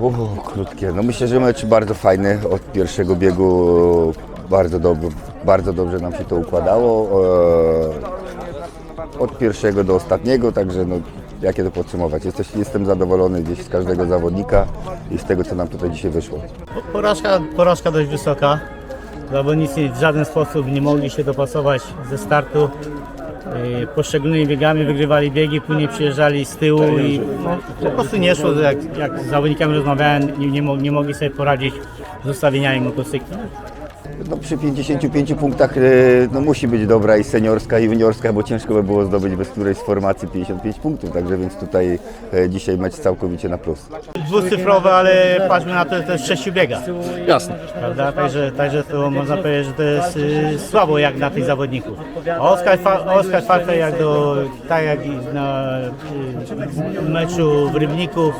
Uuu, krótkie. No myślę, że mecz bardzo fajny. Od pierwszego biegu bardzo, dob bardzo dobrze nam się to układało. E, Od pierwszego do ostatniego, także no, jakie to podsumować. Jesteś, jestem zadowolony gdzieś z każdego zawodnika i z tego, co nam tutaj dzisiaj wyszło. Porażka, porażka dość wysoka. Zawodnicy w żaden sposób nie mogli się dopasować ze startu. Yy, Poszczególnymi biegami wygrywali biegi, później przyjeżdżali z tyłu i no, po prostu nie szło, jak, jak z zawodnikami rozmawiałem, nie, nie, mo- nie mogli sobie poradzić z ustawieniami motocykli. No, przy 55 punktach e, no, musi być dobra i seniorska, i juniorska, bo ciężko by było zdobyć bez którejś z formacji 55 punktów, także więc tutaj e, dzisiaj mecz całkowicie na plus. Dwucyfrowe, ale patrzmy na to, że to jest sześciu biega. Jasne. Prawda? Także, także to można powiedzieć, że to jest y, słabo jak na tych zawodników. A Oskar, Fa- Oskar Farfel jak do, tak jak i na y, meczu w Rybników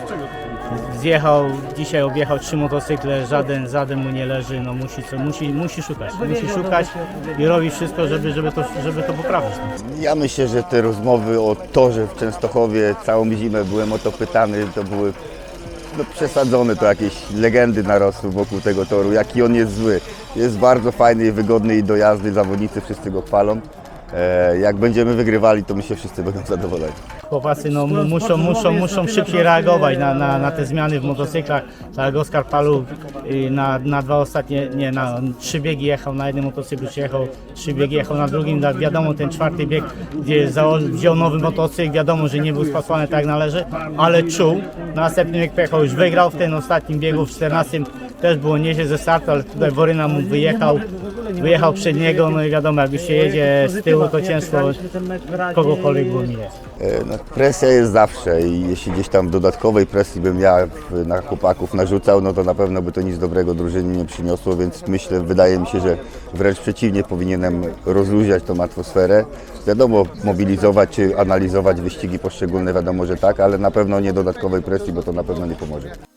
zjechał, dzisiaj objechał trzy motocykle, żaden, żaden mu nie leży, no musi, co, musi, musi szukać, musi szukać i robi wszystko, żeby, żeby, to, żeby to poprawić. Ja myślę, że te rozmowy o torze w Częstochowie całą zimę byłem o to pytany, to były no, przesadzone, to jakieś legendy narosły wokół tego toru, jaki on jest zły. Jest bardzo fajny i wygodny i do jazdy, zawodnicy wszyscy go chwalą. E, jak będziemy wygrywali, to myślę, wszyscy będą zadowoleni. Chłopacy no, mu- muszą, muszą, muszą szybciej reagować na, na, na te zmiany w motocyklach. Tak Oskar Palu y, na, na dwa ostatnie, nie, na trzy biegi jechał, na jednym motocyklu jechał, trzy biegi jechał na drugim. Tak, wiadomo, ten czwarty bieg, gdzie zało- wziął nowy motocykl, wiadomo, że nie był spasowany tak jak należy, ale czuł. Następny bieg pojechał, już wygrał w tym ostatnim biegu, w 14 też było nieźle ze startu, ale tutaj Woryna mu wyjechał, wyjechał przed niego, no i wiadomo, jak już się jedzie z tyłu, to ciężko kogokolwiek było minąć. E, No, presja jest zawsze i jeśli gdzieś tam dodatkowej presji bym ja na chłopaków narzucał, no to na pewno by to nic dobrego drużynie nie przyniosło, więc myślę, wydaje mi się, że wręcz przeciwnie powinienem rozluźniać tą atmosferę. Wiadomo, mobilizować czy analizować wyścigi poszczególne, wiadomo, że tak, ale na pewno nie dodatkowej presji, bo to na pewno nie pomoże.